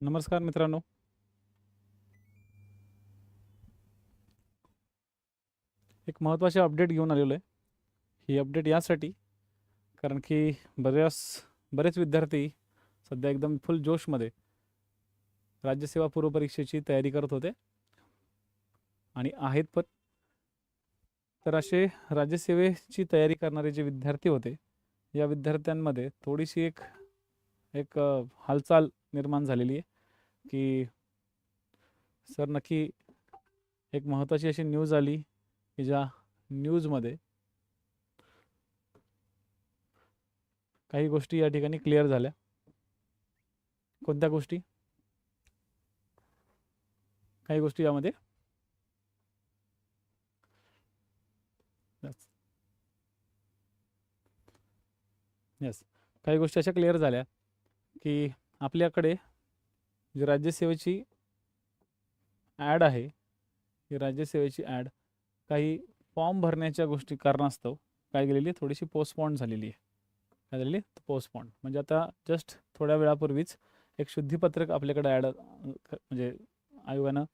नमस्कार मित्रांनो. एक महत्त्वाचे अपडेट घेऊन आलेलो आहे. ही अपडेट यासाठी कारण की बऱ्याच बरेच विद्यार्थी सध्या एकदम फुल जोशमध्ये राज्यसेवा पूर्वपरीक्षेची तयारी करत होते. आणि आहेत पण. तर असे राज्यसेवेची तयारी करणारे जे विद्यार्थी होते या विद्यार्थ्यांमध्ये थोडीशी एक एक हालचाल निर्माण झालेली आहे. की सर नक्की एक महत्त्वाची अशी न्यूज आली की ज्या न्यूजमध्ये काही गोष्टी या ठिकाणी क्लिअर झाल्या. कोणत्या गोष्टी? काही गोष्टी यामध्ये? येस काही गोष्टी अशा क्लिअर झाल्या की आपल्याकडे जी राज्यसेवेची ॲड आहे ही राज्यसेवेची ॲड काही फॉर्म भरण्याच्या गोष्टी कारणास्तव काय गेलेली आहे थोडीशी पोस्टपॉन्ड झालेली आहे. काय झालेली पोस्टपॉन्ड. म्हणजे आता जस्ट थोड्या वेळापूर्वीच एक शुद्धीपत्रक आपल्याकडे ॲड म्हणजे आयोगानं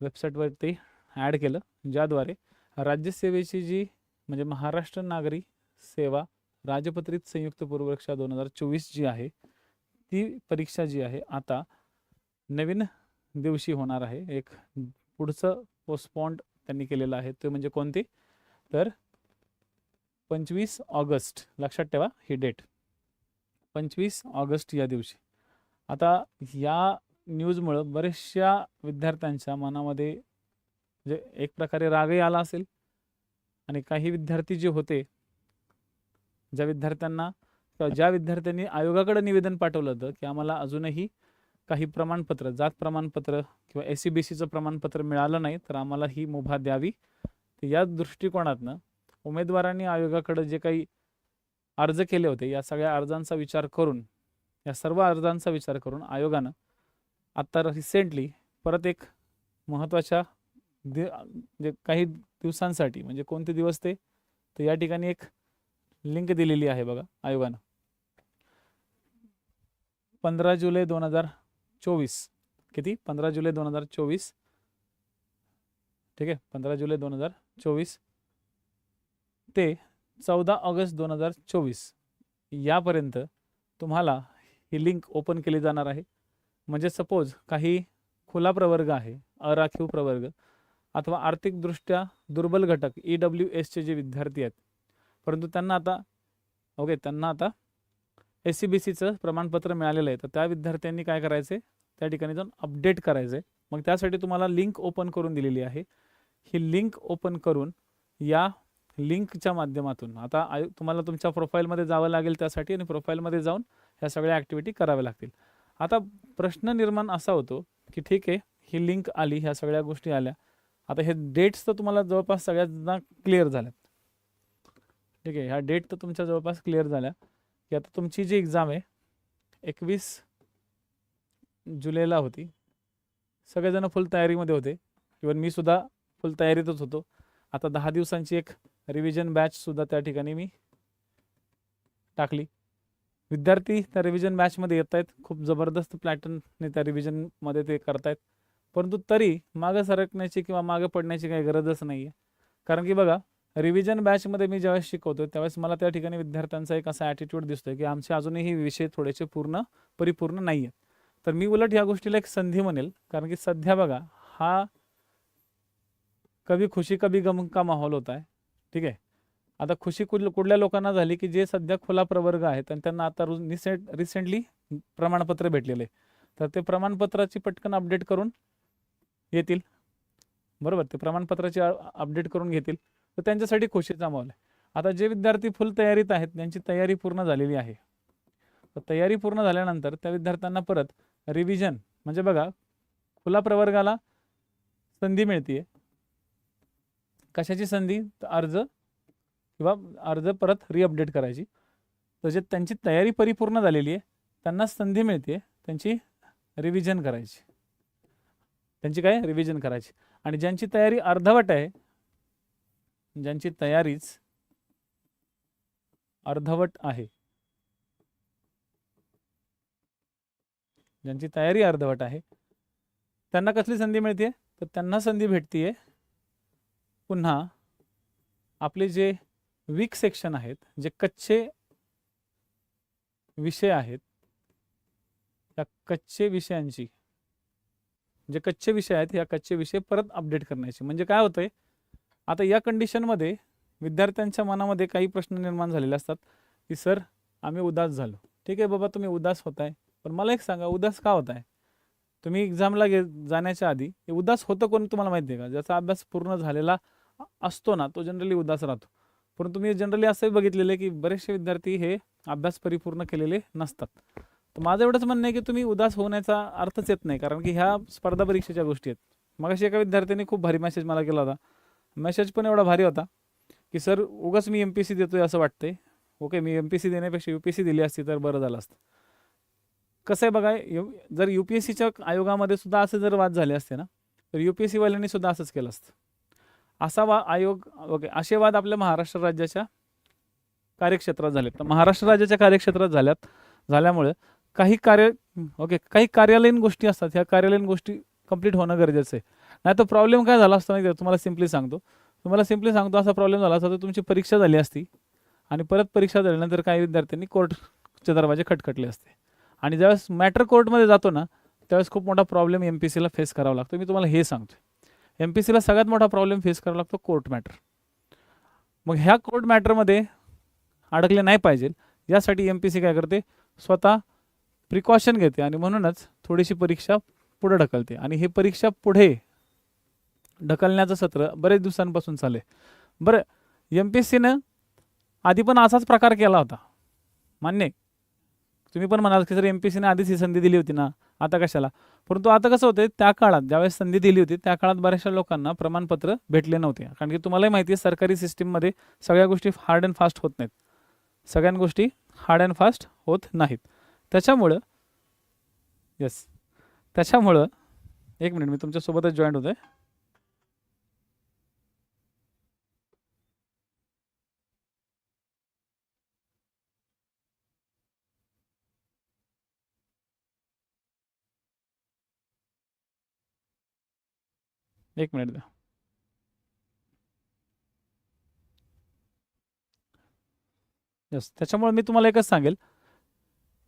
वेबसाईटवरती ॲड केलं ज्याद्वारे राज्यसेवेची जी म्हणजे महाराष्ट्र नागरी सेवा राजपत्रित संयुक्त पूर्वपरीक्षा दोन हजार चोवीस जी आहे ती परीक्षा जी आहे आता नवीन दिवशी होणार आहे. एक पुढचं पोस्टपॉन्ड त्यांनी केलेलं आहे. ते म्हणजे कोणती? तर पंचवीस ऑगस्ट. लक्षात ठेवा ही डेट पंचवीस ऑगस्ट या दिवशी. आता या न्यूजमुळं बऱ्याचशा विद्यार्थ्यांच्या मनामध्ये म्हणजे एक प्रकारे रागही आला असेल आणि काही विद्यार्थी जे होते ज्या विद्यार्थ्यांना किंवा ज्या विद्यार्थ्यांनी आयोगाकडे निवेदन पाठवलं होतं की आम्हाला अजूनही काही प्रमाणपत्र जात प्रमाणपत्र किंवा एस सी बी सीचं प्रमाणपत्र मिळालं नाही तर आम्हाला ही मुभा द्यावी. तर या दृष्टिकोनातनं उमेदवारांनी आयोगाकडे जे काही अर्ज केले होते या सगळ्या अर्जांचा विचार करून या सर्व अर्जांचा विचार करून आयोगानं आत्ता रिसेंटली परत एक महत्त्वाच्या दि जे काही दिवसांसाठी म्हणजे कोणते दिवस ते तर या ठिकाणी एक लिंक दिलेली आहे बघा आयोगानं. पंधरा जुलै दोन हजार चोवीस. किती? पंधरा जुलै दोन हजार चोवीस. ठीक आहे? पंधरा जुलै दोन हजार चोवीस. ते चौदा ऑगस्ट दोन हजार चोवीस. यापर्यंत तुम्हाला ही लिंक ओपन केली जाणार आहे. म्हणजे सपोज काही खुला प्रवर्ग आहे अराखीव प्रवर्ग अथवा आर्थिकदृष्ट्या दुर्बल घटक ई डब्ल्यू एसचे जे विद्यार्थी आहेत. परंतु त्यांना आता ओके त्यांना आता एस सी बी सीचं प्रमाणपत्र मिळालेलं आहे. तर त्या विद्यार्थ्यांनी काय करायचं? आहे त्या ठिकाणी जाऊन अपडेट करायचं. आहे मग त्यासाठी तुम्हाला लिंक ओपन करून दिलेली आहे. ही लिंक ओपन करून या लिंकच्या माध्यमातून आता आय तुम्हाला तुमच्या प्रोफाईलमध्ये जावं लागेल त्यासाठी आणि प्रोफाईलमध्ये जाऊन ह्या सगळ्या ॲक्टिव्हिटी कराव्या लागतील. आता प्रश्न निर्माण असा होतो की ठीक आहे ही लिंक आली ह्या सगळ्या गोष्टी आल्या. आता हे डेट्स तर तुम्हाला जवळपास सगळ्यांना क्लिअर झाल्यात. ठीक आहे ह्या डेट तर तुमच्या जवळपास क्लिअर झाल्या. की आता तुमची जी एक्झाम आहे एकवीस जुलैला होती. सगळेजण फुल तयारीमध्ये होते. इवन मी सुद्धा फुल तयारीतच होतो. आता दहा दिवसांची एक रिव्हिजन बॅचसुद्धा त्या ठिकाणी मी टाकली. विद्यार्थी त्या रिव्हिजन बॅचमध्ये येत आहेत. खूप जबरदस्त प्लॅटर्नने त्या रिव्हिजनमध्ये ते करतायत. परंतु तरी मागं सरकण्याची किंवा मागं पडण्याची काही गरजच नाही आहे कारण की बघा रिव्हिजन बॅचमध्ये मी ज्यावेळेस शिकवतो त्यावेळेस मला त्या ठिकाणी विद्यार्थ्यांचा एक असा ॲटिट्यूड दिसतोय की आमचे अजूनही विषय थोडेसे पूर्ण परिपूर्ण नाही आहेत तर मी उलट ह्या गोष्टीला एक संधी म्हणेल कारण की सध्या बघा हा कभी खुशी कभी गम का माहोल होता आहे. ठीक आहे? आता खुशी कुठ कुठल्या लोकांना झाली की जे सध्या खुला प्रवर्ग आहेत आणि त्यांना आता रिसेंट रिसेंटली प्रमाणपत्र भेटलेले. तर ते प्रमाणपत्राची पटकन अपडेट करून येतील. बरोबर? ते प्रमाणपत्राची अपडेट करून घेतील. तर त्यांच्यासाठी खुशीचा माहोल आहे आता जे विद्यार्थी फुल तयारीत आहेत त्यांची तयारी पूर्ण झालेली आहे. तर तयारी पूर्ण झाल्यानंतर त्या विद्यार्थ्यांना परत रिव्हिजन म्हणजे बघा खुला प्रवर्गाला संधी मिळते कशाची संधी? तर अर्ज किंवा अर्ज परत रिअपडेट करायची. तर जे त्यांची तयारी परिपूर्ण झालेली आहे त्यांना संधी मिळते त्यांची रिव्हिजन करायची. त्यांची काय? रिव्हिजन करायची. आणि ज्यांची तयारी अर्धवट आहे ज्यांची तयारीच अर्धवट आहे. ज्यांची तयारी अर्धवट आहे. त्यांना कसली संधी मिळते तर त्यांना संधी भेटतीये. पुन्हा आपले जे वीक सेक्शन आहेत जे कच्चे विषय आहेत त्या कच्चे विषयांची जे कच्चे विषय आहेत या कच्चे विषय परत अपडेट करण्याचे. म्हणजे काय होतंय? आता या कंडिशनमध्ये विद्यार्थ्यांच्या मनामध्ये काही प्रश्न निर्माण झालेले असतात की सर आम्ही उदास झालो. ठीक आहे बाबा तुम्ही उदास होताय. पण मला एक सांगा उदास का होताय? तुम्ही एक्झामला गे जाण्याच्या आधी हे उदास होतं कोण तुम्हाला माहिती आहे का? ज्याचा अभ्यास पूर्ण झालेला असतो ना तो जनरली उदास राहतो. परंतु तुम्ही जनरली असंही बघितलेलं आहे की बरेचसे विद्यार्थी हे अभ्यास परिपूर्ण केलेले नसतात. तर माझं एवढंच म्हणणं आहे की तुम्ही उदास होण्याचा अर्थच येत नाही कारण की ह्या स्पर्धा परीक्षेच्या गोष्टी आहेत. मग एका विद्यार्थ्याने खूप भारी मेसेज मला केला होता. मेसेज पण एवढा भारी होता की सर उगाच मी एम पी सी देतोय असं वाटतंय. ओके मी एम पी सी देण्यापेक्षा यू पी सी दिली असती तर बरं झालं असतं. कसं आहे बघा यु- जर यू पी एस सीच्या आयोगामध्ये सुद्धा असे जर वाद झाले असते ना तर यू पी एस सीवाल्यांनी सुद्धा असंच केलं असतं. असा वा आयोग ओके असे वाद आपल्या महाराष्ट्र राज्याच्या कार्यक्षेत्रात झालेत. तर महाराष्ट्र राज्याच्या कार्यक्षेत्रात झाल्यात झाल्यामुळे काही कार्य ओके काही कार्यालयीन गोष्टी असतात. ह्या कार्यालयीन गोष्टी कंप्लीट होणं गरजेचं आहे. नाही तर प्रॉब्लेम काय झाला असता नाही तुम्हाला सिम्पली सांगतो. तुम्हाला सिम्पली सांगतो असा प्रॉब्लेम झाला असता तर तुमची परीक्षा झाली असती. आणि परत परीक्षा झाल्यानंतर काही विद्यार्थ्यांनी कोर्टचे दरवाजे खटखटले असते. आणि ज्यावेळेस मॅटर कोर्टमध्ये जातो ना त्यावेळेस खूप मोठा प्रॉब्लेम एम पी सीला फेस करावा लागतो. मी तुम्हाला हे सांगतो एम पी सीला सगळ्यात मोठा प्रॉब्लेम फेस करावा लागतो कोर्ट मॅटर मग ह्या कोर्ट मॅटरमध्ये अडकले नाही पाहिजे. यासाठी एम पी सी काय करते? स्वतः प्रिकॉशन घेते आणि म्हणूनच थोडीशी परीक्षा पुढे ढकलते. आणि हे परीक्षा पुढे ढकलण्याचं सत्र बरेच दिवसांपासून चालू आहे बरं एम पी एस सीनं आधी पण असाच प्रकार केला होता. मान्य तुम्ही पण म्हणाल की सर एम पी एस सीने आधीच ही संधी दिली होती ना आता कशाला? परंतु आता कसं होतं त्या काळात ज्यावेळेस संधी दिली होती त्या काळात बऱ्याचशा लोकांना प्रमाणपत्र भेटले नव्हते. कारण की तुम्हालाही माहिती आहे सरकारी सिस्टीममध्ये सगळ्या गोष्टी हार्ड अँड फास्ट होत नाहीत. सगळ्या गोष्टी हार्ड अँड फास्ट होत नाहीत. त्याच्यामुळं येस त्याच्यामुळं एक मिनिट मी तुमच्यासोबतच जॉईंट होतो आहे एक मिनिट द्या. यस त्याच्यामुळे मी तुम्हाला एकच सांगेल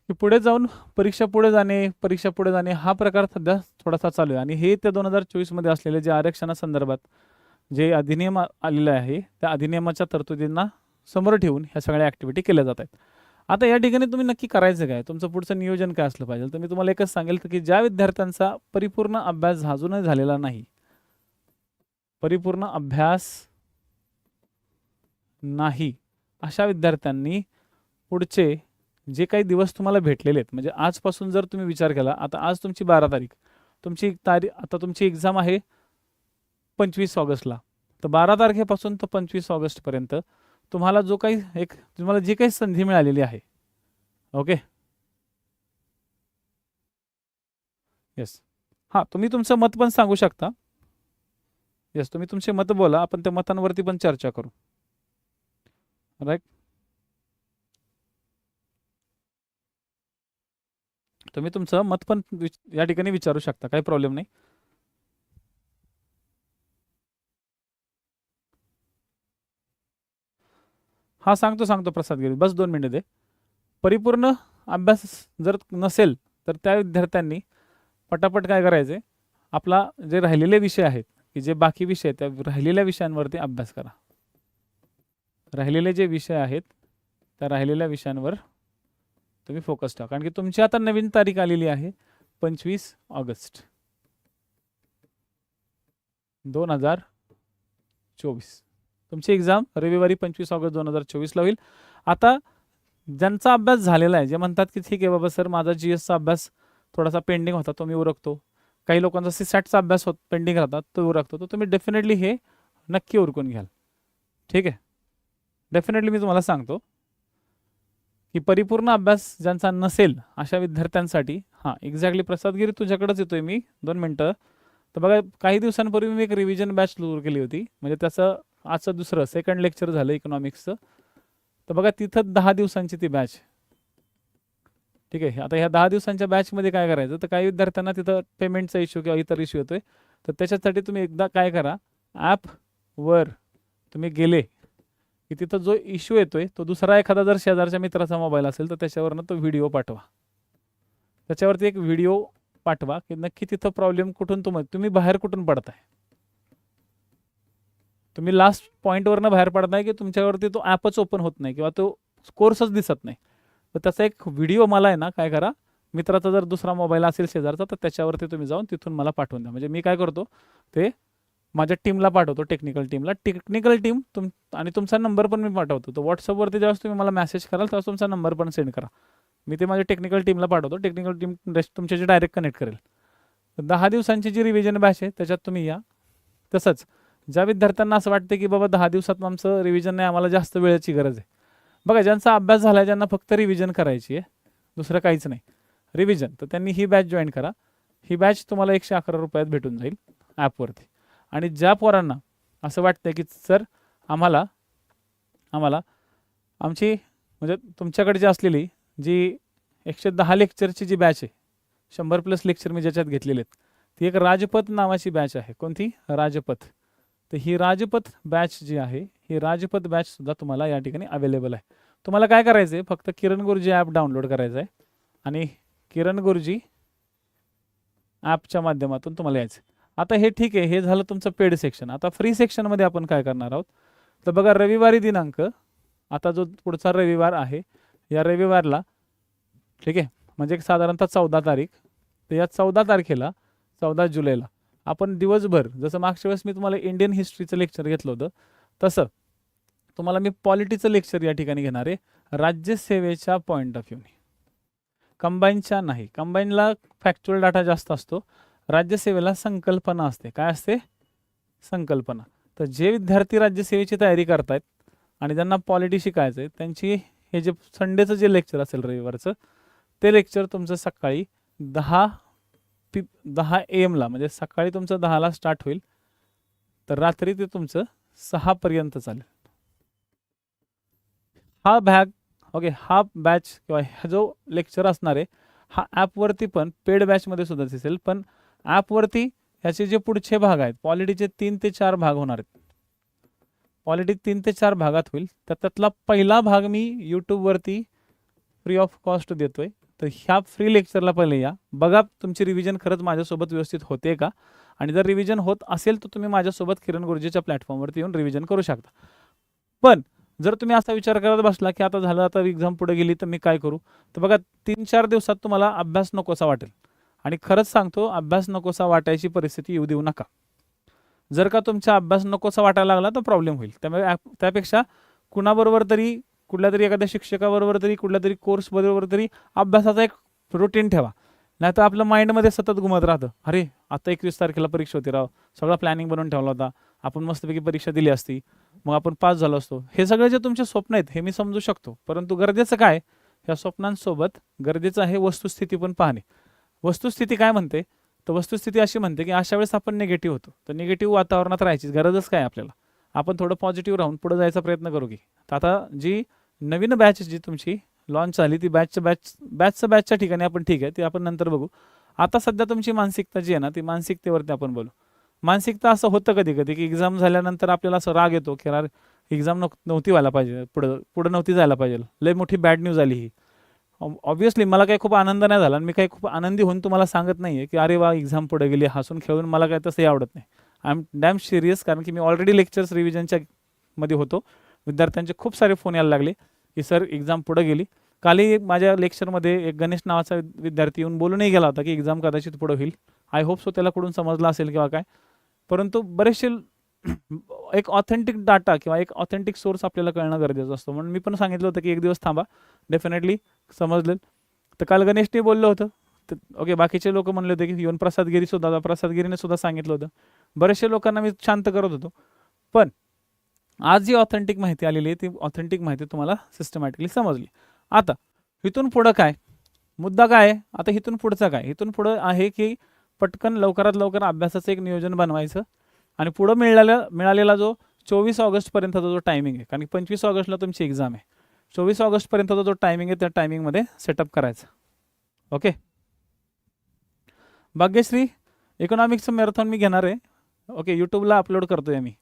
की पुढे जाऊन परीक्षा पुढे जाणे परीक्षा पुढे जाणे हा प्रकार सध्या थोडासा चालू आहे. आणि हे त्या दोन हजार चोवीसमध्ये असलेले जे आरक्षणासंदर्भात जे अधिनियम आ- आलेले आहे त्या अधिनियमाच्या तरतुदींना समोर ठेवून ह्या सगळ्या ॲक्टिव्हिटी केल्या जात आहेत. आता या ठिकाणी तुम्ही नक्की करायचं काय? तुमचं पुढचं नियोजन काय असलं पाहिजे? तर मी तुम्हाला एकच सांगेल की ज्या विद्यार्थ्यांचा परिपूर्ण अभ्यास अजूनही झालेला नाही परिपूर्ण अभ्यास नाही अशा विद्यार्थ्यांनी पुढचे जे काही दिवस तुम्हाला भेटलेले आहेत म्हणजे आजपासून जर तुम्ही विचार केला आता आज तुमची बारा तारीख तुमची तारीख आता तुमची एक्झाम आहे पंचवीस ऑगस्टला तर बारा तारखेपासून तर पंचवीस ऑगस्टपर्यंत तुम्हाला जो काही एक तुम्हाला जी काही संधी मिळालेली आहे. ओके? येस हां तुम्ही तुमचं मत पण सांगू शकता. येस तुम्ही तुमचे मत बोला आपण त्या मतांवरती पण चर्चा करू. राईट तुम्ही तुमचं मत पण या ठिकाणी विचारू शकता काही प्रॉब्लेम नाही. हा सांगतो सांगतो प्रसाद गिरी. बस दोन मिनिट दे. परिपूर्ण अभ्यास जर नसेल तर त्या विद्यार्थ्यांनी पटापट काय करायचे? आपला जे राहिलेले विषय आहेत की जे बाकी विषय आहेत त्या राहिलेल्या विषयांवरती अभ्यास करा. राहिलेले जे विषय आहेत त्या राहिलेल्या विषयांवर तुम्ही फोकस ठेवा. कारण की तुमची आता नवीन तारीख आलेली आहे पंचवीस ऑगस्ट. दोन हजार चोवीस. तुमची एक्झाम रविवारी पंचवीस ऑगस्ट दोन हजार चोवीसला होईल. आता ज्यांचा अभ्यास झालेला आहे जे म्हणतात की ठीक आहे बाबा सर माझा जी एसचा अभ्यास थोडासा पेंडिंग होता तो मी उरकतो. काही लोकांचा सीसॅटचा अभ्यास होत पेंडिंग राहतात तो उरकतो तर तुम्ही डेफिनेटली हे नक्की उरकून घ्याल. ठीक आहे? डेफिनेटली मी तुम्हाला सांगतो की परिपूर्ण अभ्यास ज्यांचा नसेल अशा विद्यार्थ्यांसाठी हां एक्झॅक्टली प्रसादगिरी तुझ्याकडेच येतोय मी. दोन मिनटं. तर बघा काही दिवसांपूर्वी मी एक रिव्हिजन बॅच सुरू केली होती. म्हणजे त्याचं आजचं दुसरं सेकंड लेक्चर झालं इकॉनॉमिक्सचं तर बघा तिथं दहा दिवसांची ती बॅच ठीक आहे. आता ह्या दहा दिवसांच्या बॅचमध्ये काय करायचं? तर काही विद्यार्थ्यांना तिथं पेमेंटचा इश्यू किंवा इतर इश्यू येतोय. तर त्याच्यासाठी तुम्ही एकदा काय करा? ॲपवर तुम्ही गेले की तिथं जो इश्यू येतोय तो दुसरा एखादा जर शेजारच्या मित्राचा मोबाईल असेल तर त्याच्यावरनं तो व्हिडिओ पाठवा. त्याच्यावरती एक व्हिडिओ पाठवा की नक्की तिथं प्रॉब्लेम कुठून तुम्ही तुम्ही बाहेर कुठून पडताय? तुम्ही लास्ट पॉईंटवरनं बाहेर पडताय की तुमच्यावरती तो ॲपच ओपन होत नाही किंवा तो कोर्सच दिसत नाही. तर त्याचा एक व्हिडिओ मला आहे ना काय करा मित्राचा जर दुसरा मोबाईल असेल शेजारचा तर त्याच्यावरती तुम्ही जाऊन तिथून मला पाठवून द्या. म्हणजे मी काय करतो ते माझ्या टीमला पाठवतो टेक्निकल टीमला टेक्निकल टीम तुम आणि तुमचा नंबर पण मी पाठवतो. तर व्हॉट्सअपवरती जेव्हा तुम्ही मला मेसेज कराल तेव्हा तुमचा नंबर पण सेंड करा. मी ते माझ्या टेक्निकल टीमला पाठवतो. टेक्निकल टीम तुमच्याशी डायरेक्ट कनेक्ट करेल. दहा दिवसांची जी रिव्हिजन बॅच आहे त्याच्यात तुम्ही या. तसंच ज्या विद्यार्थ्यांना असं वाटतं की बाबा दहा दिवसात आमचं रिव्हिजन नाही आम्हाला जास्त वेळेची गरज आहे. बघा ज्यांचा अभ्यास झाला आहे ज्यांना फक्त रिव्हिजन करायची आहे दुसरं काहीच नाही. रिव्हिजन तर त्यांनी ही बॅच जॉईन करा. ही बॅच तुम्हाला एकशे अकरा रुपयात भेटून जाईल ॲपवरती आणि ज्या पोरांना असं वाटतं की सर आम्हाला आम्हाला आमची म्हणजे तुमच्याकडे जी असलेली जी एकशे दहा लेक्चरची जी बॅच आहे शंभर प्लस लेक्चर मी ज्याच्यात घेतलेले आहेत ती एक राजपथ नावाची बॅच आहे. कोणती? राजपथ. तर ही राजपथ बॅच जी आहे ही राजपथ बॅच सुद्धा तुम्हाला या ठिकाणी अवेलेबल आहे. तुम्हाला काय करायचं आहे फक्त किरण गुरुजी ॲप डाउनलोड करायचं आहे आणि किरण गुरुजी ॲपच्या माध्यमातून तुम्हाला यायचं आहे. आता हे ठीक आहे हे झालं तुमचं पेड सेक्शन आता फ्री सेक्शनमध्ये आपण काय करणार आहोत? तर बघा रविवारी दिनांक आता जो पुढचा रविवार आहे या रविवारला ठीक आहे म्हणजे एक साधारणतः चौदा तारीख तर या चौदा तारखेला चौदा जुलैला आपण दिवसभर जसं मागच्या वेळेस मी तुम्हाला इंडियन हिस्ट्रीचं लेक्चर घेतलं होतं तसं तुम्हाला मी पॉलिटीचं लेक्चर या ठिकाणी घेणार आहे. राज्यसेवेच्या पॉईंट ऑफ व्ह्यूने कंबाईनच्या नाही. कंबाईनला फॅक्च्युअल डाटा जास्त असतो. राज्यसेवेला संकल्पना असते. काय असते? संकल्पना. तर जे विद्यार्थी राज्यसेवेची तयारी करतायत आणि ज्यांना पॉलिटी शिकायचं आहे त्यांची हे जे संडेचं जे लेक्चर असेल रविवारचं ते लेक्चर तुमचं सकाळी दहा ती दहा एमला म्हणजे सकाळी तुमचं दहाला स्टार्ट होईल तर रात्री ते तुमचं सहापर्यंत चालेल. हा भॅग ओके हा बॅच किंवा हा जो लेक्चर असणार आहे हा ॲपवरती पण पेड बॅचमध्ये सुद्धा दिसेल पण ॲपवरती ह्याचे जे पुढचे भाग आहेत पॉलिटीचे तीन ते चार भाग होणार आहेत. पॉलिटी तीन ते चार भागात होईल तर त्यातला पहिला भाग मी यूट्यूबवरती फ्री ऑफ कॉस्ट देतोय. तर ह्या फ्री लेक्चरला पहिले या. बघा तुमची रिव्हिजन खरंच माझ्यासोबत व्यवस्थित होते का? आणि जर रिव्हिजन होत असेल तर तुम्ही माझ्यासोबत किरण गुरुजीच्या प्लॅटफॉर्मवरती येऊन रिव्हिजन करू शकता. पण जर तुम्ही असा विचार करत बसला की आता झालं आता एक्झाम पुढे गेली तर मी काय करू? तर बघा तीन चार दिवसात तुम्हाला अभ्यास नकोसा वाटेल. आणि खरंच सांगतो अभ्यास नकोसा वाटायची परिस्थिती येऊ देऊ नका. जर का तुमचा अभ्यास नकोसा वाटायला लागला तर प्रॉब्लेम होईल. त्यामुळे त्यापेक्षा कुणाबरोबर तरी कुठल्या तरी एखाद्या शिक्षकाबरोबर तरी कुठल्या तरी कोर्सबरोबर तरी अभ्यासाचा एक रुटीन ठेवा. नाही तर आपलं माइंडमध्ये सतत घुमत राहतं. अरे आता एकवीस तारखेला परीक्षा होती राव. सगळा प्लॅनिंग बनवून ठेवला होता. आपण मस्तपैकी परीक्षा दिली असती. मग आपण पास झालो असतो. हे सगळे जे तुमचे स्वप्न आहेत हे मी समजू शकतो. परंतु गरजेचं काय? ह्या स्वप्नांसोबत गरजेचं आहे वस्तुस्थिती पण पाहणे. वस्तुस्थिती काय म्हणते? तर वस्तुस्थिती अशी म्हणते की अशा वेळेस आपण निगेटिव्ह होतो. तर निगेटिव्ह वातावरणात राहायची गरजच काय आपल्याला? आपण थोडं पॉझिटिव्ह राहून पुढे जायचा प्रयत्न करू की. आता जी नवीन बॅच जी तुमची. लॉन्च झाली ती बॅचच्या बॅच बॅचच्या बॅचच्या ठिकाणी आपण ठीक आहे ती आपण नंतर बघू. आता सध्या तुमची मानसिकता जी आहे ना ती मानसिकतेवरती आपण बोलू. मानसिकता असं होतं कधी कधी की एक्झाम झाल्यानंतर आपल्याला असं राग येतो की यार एक्झाम नव्हती व्हायला पाहिजे पुढं पुढं नव्हती जायला पाहिजे. लय मोठी बॅड न्यूज आली ही. ऑब्व्हियसली मला काही खूप आनंद नाही झाला आणि मी काही खूप आनंदी होऊन तुम्हाला सांगत नाही आहे की अरे वा एक्झाम पुढे गेली हसून खेळून मला काय तसंही आवडत नाही. आय एम डॅम सिरियस कारण की मी ऑलरेडी लेक्चर्स रिव्हिजनच्या मध्ये होतो. विद्यार्थ्यांचे खूप सारे फोन यायला लागले. की सर एक्झाम पुढं गेली. कालही एक माझ्या लेक्चरमध्ये एक गणेश नावाचा विद्यार्थी येऊन बोलूनही गेला होता की एक्झाम कदाचित पुढं होईल. आय होप सो त्याला कुठून समजला असेल किंवा काय. परंतु बरेचसे एक ऑथेंटिक डाटा किंवा एक ऑथेंटिक सोर्स आपल्याला कळणं गरजेचं असतं. म्हणून मी पण सांगितलं होतं की एक दिवस थांबा. डेफिनेटली समजलं. तर काल गणेशने बोललं होतं. तर ओके बाकीचे लोक म्हणले होते की येऊन प्रसादगिरी सुद्धा प्रसादगिरीने सुद्धा सांगितलं होतं. बरेचसे लोकांना मी शांत करत होतो. पण आज जी ऑथेंटिक माहिती आलेली आहे ती ऑथेंटिक माहिती तुम्हाला सिस्टमॅटिकली समजली. आता इथून पुढं काय? मुद्दा काय आहे? आता इथून पुढचा काय? इथून पुढं आहे की पटकन लवकरात लवकर अभ्यासाचं एक नियोजन बनवायचं आणि पुढं मिळालेला मिळालेला जो चोवीस ऑगस्टपर्यंतचा जो टायमिंग आहे कारण की पंचवीस ऑगस्टला तुमची एक्झाम आहे. चोवीस ऑगस्टपर्यंतचा जो टायमिंग आहे त्या टायमिंगमध्ये सेटअप करायचा. ओके? भाग्यश्री इकॉनॉमिक्सचं मॅरेथॉन मी घेणार आहे. ओके यूट्यूबला अपलोड करतो आहे मी.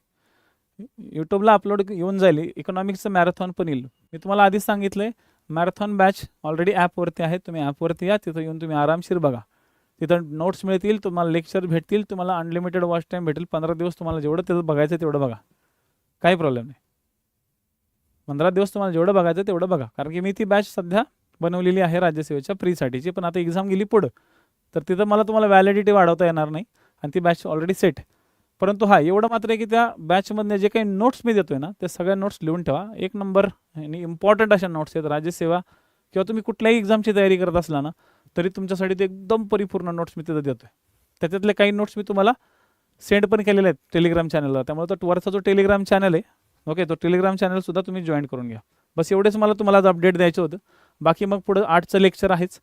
यूट्यूबला अपलोड येऊन जाईल. इकॉनॉमिक्सचं मॅरेथॉन पण येईल. मी तुम्हाला आधीच सांगितलं आहे मॅरेथॉन बॅच ऑलरेडी ॲपवरती आहे. तुम्ही ॲपवरती या तिथं येऊन तुम्ही आरामशीर बघा. तिथं नोट्स मिळतील तुम्हाला लेक्चर भेटतील तुम्हाला अनलिमिटेड वॉच टाईम भेटेल. पंधरा दिवस तुम्हाला जेवढं तिथं बघायचं तेवढं बघा. काही प्रॉब्लेम नाही. पंधरा दिवस तुम्हाला जेवढं बघायचं तेवढं बघा. कारण की मी ती बॅच सध्या बनवलेली आहे राज्यसेवेच्या प्रीसाठीची पण आता एक्झाम गेली पुढं. तर तिथं मला तुम्हाला व्हॅलिडिटी वाढवता येणार नाही. आणि ती बॅच ऑलरेडी सेट परंतु हा एवढं मात्र आहे की त्या बॅचमधले जे काही नोट्स मी देतोय ना त्या सगळ्या नोट्स लिहून ठेवा. एक नंबर आणि इम्पॉर्टंट अशा नोट्स आहेत राज्यसेवा किंवा तुम्ही कुठल्याही एक्झामची तयारी करत असला ना तरी तुमच्यासाठी ते एकदम परिपूर्ण नोट्स मी तिथं देतोय. त्याच्यातले काही नोट्स मी तुम्हाला सेंड पण केलेले आहेत टेलिग्राम चॅनलला त्यामुळे तो वरचा जो टेलिग्राम चॅनल आहे ओके तो टेलिग्राम चॅनलसुद्धा तुम्ही जॉईन करून घ्या. बस एवढेच मला तुम्हाला आज अपडेट द्यायचं होतं. बाकी मग पुढं आठचं लेक्चर आहेच.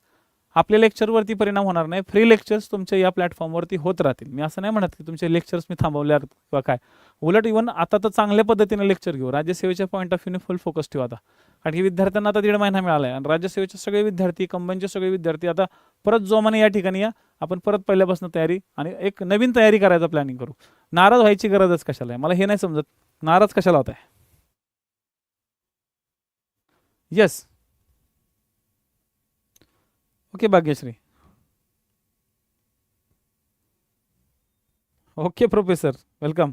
आपल्या लेक्चरवरती परिणाम होणार नाही. फ्री लेक्चर्स तुमच्या या प्लॅटफॉर्मवरती होत राहतील. मी असं नाही म्हणत की तुमचे लेक्चर्स मी थांबवले आहेत किंवा काय. उलट इव्हन आता तर चांगल्या पद्धतीने लेक्चर घेऊ. राज्यसेवेच्या पॉईंट ऑफ व्ह्यूने फुल फोकस ठेवू आता. कारण की विद्यार्थ्यांना आता दीड महिना मिळाला आहे आणि राज्यसेवेचे सगळे विद्यार्थी कंबाईनचे सगळे विद्यार्थी आता परत जोमाने या ठिकाणी या. आपण परत पहिल्यापासून तयारी आणि एक नवीन तयारी करायचा प्लॅनिंग करू. नाराज व्हायची गरजच कशाला आहे? मला हे नाही समजत. नाराज कशाला होत आहे yes okay Bhagyashree. Okay professor welcome.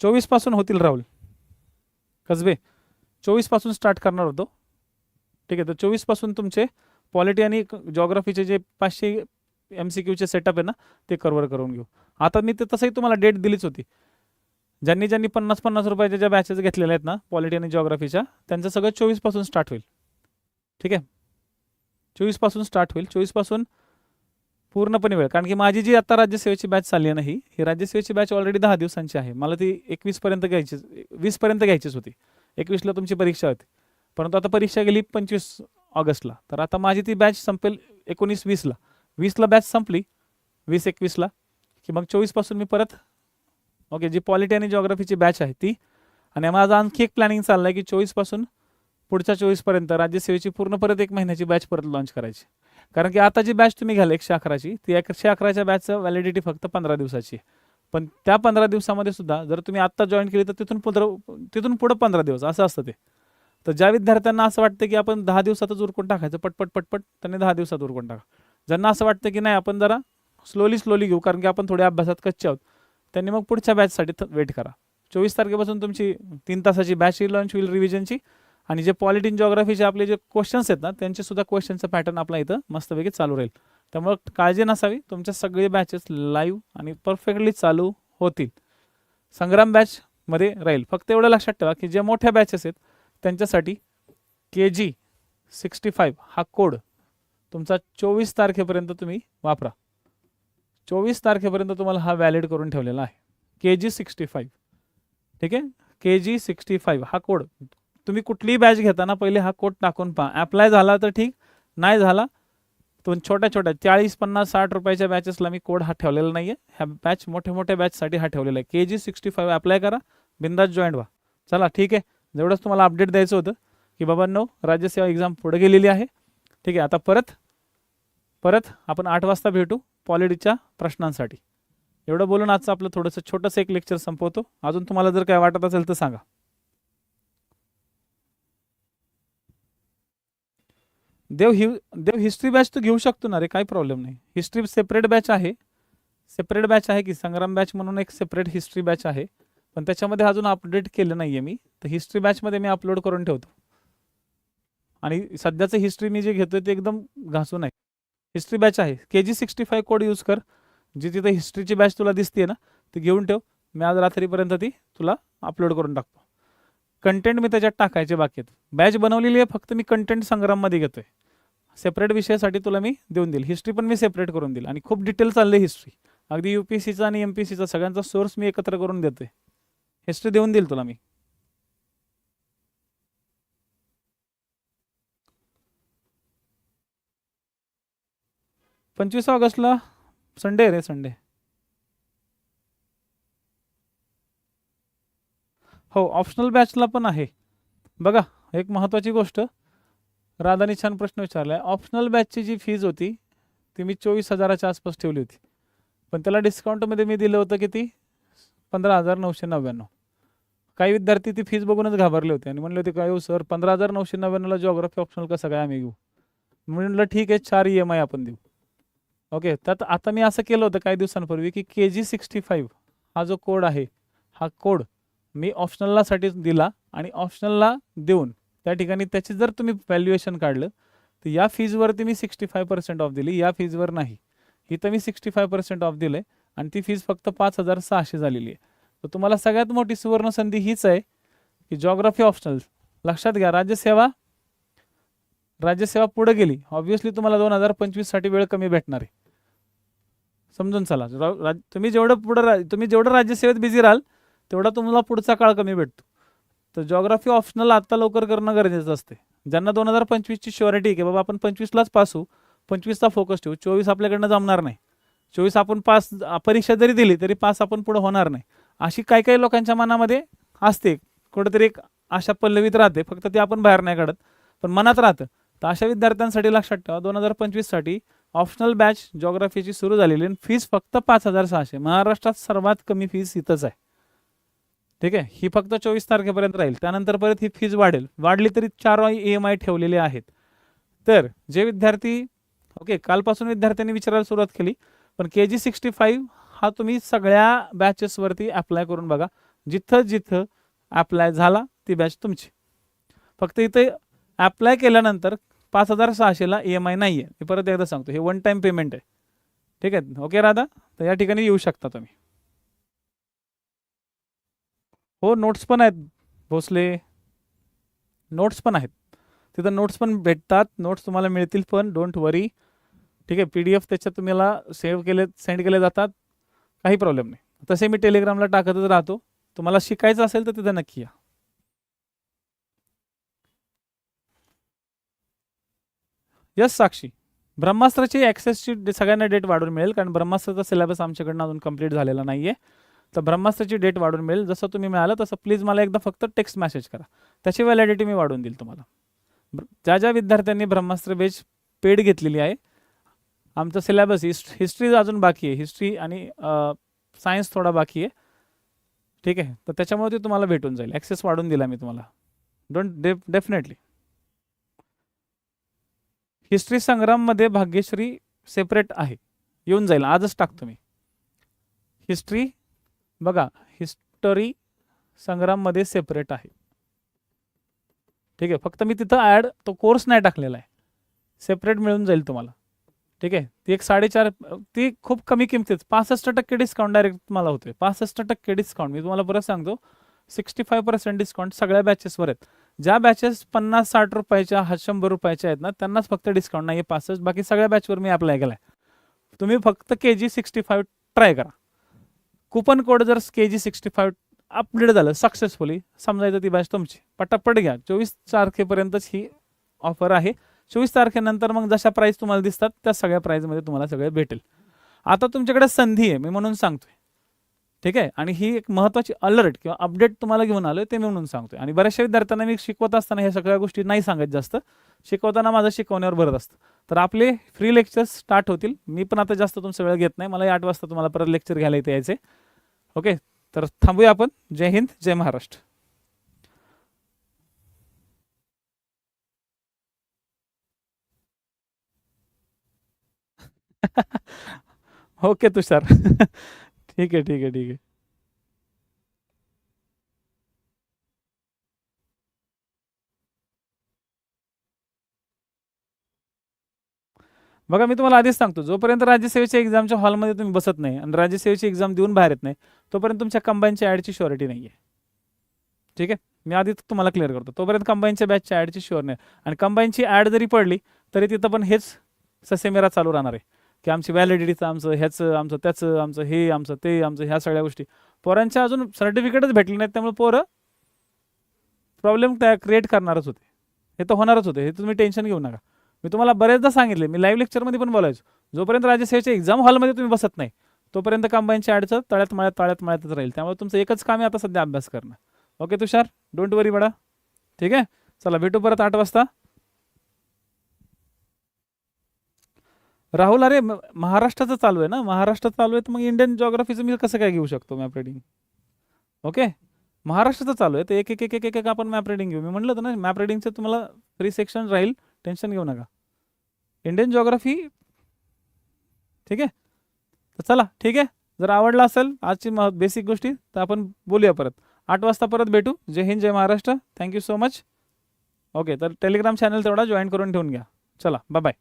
चोवीसपासून होतील राहुल. कसबे चोवीसपासून स्टार्ट करणार होतो. ठीक आहे तर चोवीसपासून तुमचे पॉलिटी आणि जॉग्राफीचे जे पाचशे एम सी क्यूचे सेटअप आहे ना ते कव्हर करून घेऊ. आता मी ते तसंही तुम्हाला डेट दिलीच होती. ज्यांनी ज्यांनी पन्नास पन्नास रुपयाच्या ज्या बॅचेस घेतलेल्या आहेत ना पॉलिटी आणि जॉग्राफीच्या त्यांचं सगळं चोवीसपासून स्टार्ट होईल. ठीक आहे? चोवीसपासून स्टार्ट होईल. चोवीसपासून पूर्णपणे वेळ. कारण की माझी जी आता राज्यसेवेची बॅच चालली आहे ना ही ही राज्यसेवेची बॅच ऑलरेडी दहा दिवसांची आहे. मला ती एकवीसपर्यंत घ्यायचीच घ्यायची घ्यायचीच होती. एकवीसला तुमची परीक्षा होती. परंतु आता परीक्षा गेली पंचवीस ऑगस्टला. तर आता माझी ती बॅच संपेल एकोणीस वीसला. वीसला बॅच संपली. वीस एकवीसला. की मग चोवीसपासून मी परत ओके जी पॉलिटी आणि जॉग्राफीची बॅच आहे ती. आणि माझं आणखी एक प्लॅनिंग चाललं आहे की चोवीसपासून पुढच्या चोवीसपर्यंत राज्यसेवेची पूर्ण परत एक महिन्याची बॅच परत लॉन्च करायची. कारण की आता जी बॅच तुम्ही घ्याल एकशे अकराची ती एकशे अकराच्या बॅचचं व्हॅलिडिटी फक्त पंधरा दिवसाची. पण त्या पंधरा दिवसामध्ये सुद्धा जर तुम्ही आत्ता जॉईन केली तर तिथून पंधरा तिथून पुढं पंधरा दिवस असं असतं ते. तर ज्या विद्यार्थ्यांना असं वाटतं की आपण दहा दिवसातच उरकून टाकायचं पटपट पटपट त्यांनी दहा दिवसात उरकून टाका. ज्यांना असं वाटतं की नाही आपण जरा स्लोली स्लोली घेऊ कारण की आपण थोड्या अभ्यासात कच्चे आहोत. त्यांनी मग पुढच्या बॅचसाठी वेट करा. चोवीस तारखेपासून तुमची तीन तासाची बॅच लॉन्च होईल रिव्हिजनची आणि जे पॉलिटिन जॉग्राफीचे आपले जे क्वेश्चन्स आहेत ना त्यांचे सुद्धा क्वेश्चनचं पॅटर्न आपला इथं मस्तपैकी चालू राहील. त्यामुळे काळजी नसावी. तुमच्या सगळे बॅचेस लाईव्ह आणि परफेक्टली चालू होतील. संग्राम बॅचमध्ये राहील. फक्त एवढं लक्षात ठेवा की जे मोठ्या बॅचेस आहेत त्यांच्यासाठी के जी सिक्स्टी फाईव्ह हा कोड तुमचा चोवीस तारखेपर्यंत तुम्ही वापरा. चोवीस तारखेपर्यंत तुम्हाला हा व्हॅलिड करून ठेवलेला आहे. के जी सिक्स्टी फाईव्ह ठीक आहे? के जी सिक्स्टी फाईव्ह हा कोड तुम्ही कुठलीही बॅच घेताना पहिले हा कोड टाकून पहा. ॲप्लाय झाला तर ठीक नाही झाला तुम्ही छोट्या छोट्या चाळीस पन्नास साठ रुपयाच्या बॅचेसला मी कोड हा ठेवलेला नाही आहे ह्या बॅच मोठ्या मोठ्या बॅचसाठी हा ठेवलेला आहे. K G sixty five apply करा. बिंदास जॉईंट व्हा. चला ठीक आहे. जेवढंच तुम्हाला अपडेट द्यायचं होतं की बाबांनो राज्यसेवा एक्झाम पुढे गेलेली आहे. ठीक आहे आता परत परत आपण आठ वाजता भेटू पॉलिटीच्या प्रश्नांसाठी. एवढं बोलून आजचं आपलं थोडंसं छोटंसं एक लेक्चर संपवतो. अजून तुम्हाला जर काय वाटत असेल तर सांगा. देव हि देव हिस्ट्री बॅच तू घेऊ शकतो ना रे काही प्रॉब्लेम नाही. हिस्ट्री सेपरेट बॅच आहे. सेपरेट बॅच आहे की संग्राम बॅच म्हणून एक सेपरेट हिस्ट्री बॅच आहे. पण त्याच्यामध्ये अजून अपडेट केलं नाही आहे मी. तर हिस्ट्री बॅचमध्ये मी अपलोड करून ठेवतो. आणि सध्याचं हिस्ट्री मी जे घेतोय ते एकदम घासून आहे. हिस्ट्री बॅच आहे. K G sixty five code use कर. जी तिथं हिस्ट्रीची बॅच तुला दिसते ना ती घेऊन ठेव. मी आज रात्रीपर्यंत ती तुला अपलोड करून टाकतो. कंटेंट मी त्याच्यात टाकायचे बाकी आहेत. बॅच बनवलेली आहे फक्त मी कंटेंट संग्राममध्ये आहे सेपरेट विषयासाठी तुला मी देऊन देईल. हिस्ट्री पण मी सेपरेट करून देईल. आणि खूप डिटेल चालले हिस्ट्री अगदी यू पी सीचा आणि एम पी सीचा सगळ्यांचा सोर्स मी एकत्र करून देतो आहे हिस्ट्री देऊन देईल तुला मी. पंचवीस ऑगस्टला संडे रे संडे. हो ऑप्शनल बॅचला पण आहे. बघा एक महत्त्वाची गोष्ट. राधाने छान प्रश्न विचारला आहे ऑप्शनल बॅचची जी फीज होती ती मी चोवीस हजाराच्या आसपास ठेवली होती. पण त्याला डिस्काउंटमध्ये मी दिलं होतं किती? पंधरा हजार नऊशे नव्याण्णव. काही विद्यार्थी ती फीज बघूनच घाबरले होते आणि म्हणले होते काय हो सर पंधरा हजार नऊशे नव्याण्णवला जॉग्राफी ऑप्शनल कसं काय आम्ही घेऊ? म्हणलं ठीक आहे चार ई एम आय आपण देऊ. ओके त्यात आता मी असं केलं होतं काही दिवसांपूर्वी की के जी सिक्स्टी फाईव्ह हा जो कोड आहे हा कोड मी ऑप्शनललासाठी दिला आणि ऑप्शनलला देऊन त्या ठिकाणी त्याची जर तुम्ही व्हॅल्युएशन काढलं तर या फीजवरती मी सिक्स्टी फाय पर्सेंट ऑफ दिली या फीजवर नाही. इथं मी सिक्स्टी फाय पर्सेंट ऑफ दिलं आहे आणि ती फीज फक्त पाच हजार सहाशे झालेली आहे. तर तुम्हाला सगळ्यात मोठी सुवर्ण संधी हीच आहे की जॉग्राफी ऑप्शनल लक्षात घ्या राज्यसेवा राज्यसेवा पुढे गेली. ऑब्व्हियसली तुम्हाला दोन हजार पंचवीससाठी वेळ कमी भेटणार आहे. समजून चला. राज- तुम्ही जेवढं पुढं रा- तुम्ही जेवढं राज्यसेवेत बिझी राहाल तेवढा तुम्हाला पुढचा काळ कमी भेटतो. तर जॉग्राफी ऑप्शनल आत्ता लवकर करणं गरजेचं असते. ज्यांना दोन हजार पंचवीसची शुअरिटी की बाबा आपण पंचवीसलाच पास होऊ पंचवीसचा फोकस ठेवू चोवीस आपल्याकडनं जमणार नाही. चोवीस आपण पास परीक्षा जरी दिली तरी पास आपण पुढे होणार नाही. अशी काही काही लोकांच्या मनामध्ये असते. कुठेतरी एक आशा पल्लवीत राहते. फक्त ती आपण बाहेर नाही काढत पण मनात राहतं. तर अशा विद्यार्थ्यांसाठी लक्षात ठेवा दोन हजार पंचवीससाठी ऑप्शनल बॅच जॉग्राफीची सुरू झालेली आणि फीस फक्त पाच हजार सहाशे. महाराष्ट्रात सर्वात कमी फीस इथंच आहे. ठीक आहे? ही फक्त चोवीस तारखेपर्यंत राहील. त्यानंतर परत ही फीज वाढेल. वाढली तरी चार ई एम आय ठेवलेले आहेत. तर जे विद्यार्थी ओके कालपासून विद्यार्थ्यांनी विचारायला सुरुवात केली पण के जी सिक्स्टी फाईव्ह हा तुम्ही सगळ्या बॅचेसवरती अप्लाय करून बघा. जिथं जिथं अप्लाय झाला ती बॅच तुमची. फक्त इथे अप्लाय केल्यानंतर पाच हजार सहाशेला ई एम आय नाही आहे मी परत एकदा सांगतो हे वन टाईम पेमेंट आहे. ठीक आहे? ओके राधा? तर या ठिकाणी येऊ शकता तुम्ही. हो नोट्स पण आहेत भोसले. नोट्स पण आहेत. तिथं नोट्स पण भेटतात. नोट्स तुम्हाला मिळतील पण डोंट वरी ठीक आहे पी डी एफ त्याच्यात तुम्हाला सेव्ह केले सेंड केले जातात. काही प्रॉब्लेम नाही. तसे मी टेलिग्रामला टाकतच राहतो. तुम्हाला शिकायचं असेल तर तिथं नक्की या. यस साक्षी ब्रह्मास्त्राची ॲक्सेसची डे- सगळ्यांना डेट वाढून मिळेल कारण ब्रह्मास्त्राचा सिलेबस आमच्याकडनं अजून कंप्लीट झालेला नाही आहे तर ब्रह्मास्त्राची डेट वाढून मिळेल. जसं तुम्ही मिळालं तसं प्लीज मला एकदा फक्त टेक्स्ट मेसेज करा. त्याची व्हॅलिडिटी मी वाढवून देईल तुम्हाला. ज्या ज्या विद्यार्थ्यांनी ब्रह्मास्त्र बेच पेड घेतलेली आहे आमचं सिलेबस हिस्ट हिस्ट्री अजून बाकी आहे. हिस्ट्री आणि सायन्स थोडा बाकी आहे. ठीक आहे? तर त्याच्यामुळे ते तुम्हाला भेटून जाईल. ॲक्सेस वाढून दिला मी तुम्हाला. डोंट डेफ डेफिनेटली हिस्ट्री संग्राममध्ये भाग्यश्री सेपरेट आहे. येऊन जाईल. आजच टाकतो मी. हिस्ट्री बघा हिस्टरी संग्राममध्ये सेपरेट आहे. ठीक आहे. फक्त मी तिथं ॲड तो कोर्स नाही टाकलेला आहे. सेपरेट मिळून जाईल तुम्हाला. ठीक आहे? ती एक साडेचार ती खूप कमी किमतीत पासष्ट टक्के डिस्काउंट डायरेक्ट तुम्हाला होतोय. पासष्ट टक्के डिस्काउंट मी तुम्हाला परत सांगतो सिक्स्टी फाय पर्सेंट डिस्काउंट सगळ्या बॅचेसवर आहेत. ज्या बॅचेस पन्नास साठ रुपयाच्या हा शंभर रुपयाच्या आहेत ना त्यांनाच फक्त डिस्काउंट नाही आहे पासष्ट. बाकी सगळ्या बॅचवर मी अप्लाय केला आहे तुम्ही फक्त K G sixty five try करा. कुपन कोड जर K G sixty five update झालं सक्सेसफुली समजायचं ती बॅच तुमची. पटापट घ्या. चोवीस तारखेपर्यंतच ही ऑफर आहे. चोवीस तारखेनंतर मग जशा प्राईस तुम्हाला दिसतात त्या सगळ्या प्राईजमध्ये तुम्हाला सगळे भेटेल. आता तुमच्याकडे संधी आहे मी म्हणून सांगतोय. ठीक आहे? आणि ही एक महत्त्वाची अलर्ट किंवा अपडेट तुम्हाला घेऊन आलो ते मी म्हणून सांगतोय. आणि बऱ्याचशा विद्यार्थ्यांना मी शिकवत असताना ह्या सगळ्या गोष्टी नाही सांगत जास्त. शिकवताना माझं शिकवण्यावर भरत असतं. तर आपले फ्री लेक्चर्स स्टार्ट होतील. मी पण आता जास्त तुमचा वेळ घेत नाही. मला आठ वाजता तुम्हाला परत लेक्चर घ्यायला इथे यायचे ओके तर थांबूया आपण. जय हिंद जय महाराष्ट्र. ओके तुषार. ठीक आहे ठीक आहे ठीक आहे. बघा मी तुम्हाला आधीच सांगतो. जोपर्यंत राज्यसेवेच्या एक्झामच्या हॉलमध्ये तुम्ही बसत नाही आणि राज्यसेवेची एक्झाम देऊन बाहेर येत नाही तोपर्यंत तुमच्या कंबाईनच्या ॲडची शुअरिटी नाही आहे ठीक आहे? मी आधीच तुम्हाला क्लिअर करतो. तोपर्यंत कंबाईनच्या बॅचच्या ॲडची शुअर नाही. आणि कंबाईनची ॲड जरी पडली तरी तिथं पण हेच ससेमेरा चालू राहणार आहे. की आमची व्हॅलिडिटीचं आमचं ह्याचं आमचं त्याचं आमचं हे आमचं ते आमचं ह्या सगळ्या गोष्टी. पोरांच्या अजून सर्टिफिकेटच भेटले नाहीत त्यामुळे पोरं प्रॉब्लेम तयार क्रिएट करणारच होते. हे तर होणारच होते. हे तुम्ही टेन्शन घेऊ नका. मी तुम्हाला बरेचदा सांगितले मी लाईव्ह लेक्चरमध्ये पण बोलायचो. जोपर्यंत राज्यसेवेच्या एक्झाम हॉलमध्ये तुम्ही बसत नाही तोपर्यंत कंबाईनची अडचण तळ्यात मळ्यात तळ्यात मळ्यातच राहील. त्यामुळे तुमचं एकच काम आहे आता सध्या अभ्यास करणं. ओके तुषार डोंट वरी बडा ठीक आहे? चला भेटू परत आठ वाजता. राहुल अरे म- महाराष्ट्राचं चालू आहे ना? महाराष्ट्र चालू आहे तर मग इंडियन जॉग्राफीचं मी कसं काय घेऊ शकतो मॅप रिडिंग ओके महाराष्ट्राचं चालू आहे तर एक एक एक एक एक आपण मॅप रेडिंग घेऊ. मी म्हटलं तर ना मॅप रेडिंगचं तुम्हाला फ्री सेक्शन राहील टेन्शन घेऊ नका. इंडियन जॉग्राफी ठीक आहे? तर चला ठीक आहे? जर आवडला असेल आजची बेसिक गोष्टी तर आपण बोलूया परत. आठ वाजता परत भेटू. जय हिंद जय Maharashtra. Thank you so much okay तर टेलिग्राम चॅनल तेवढा जॉईन करून ठेवून घ्या. चला बाय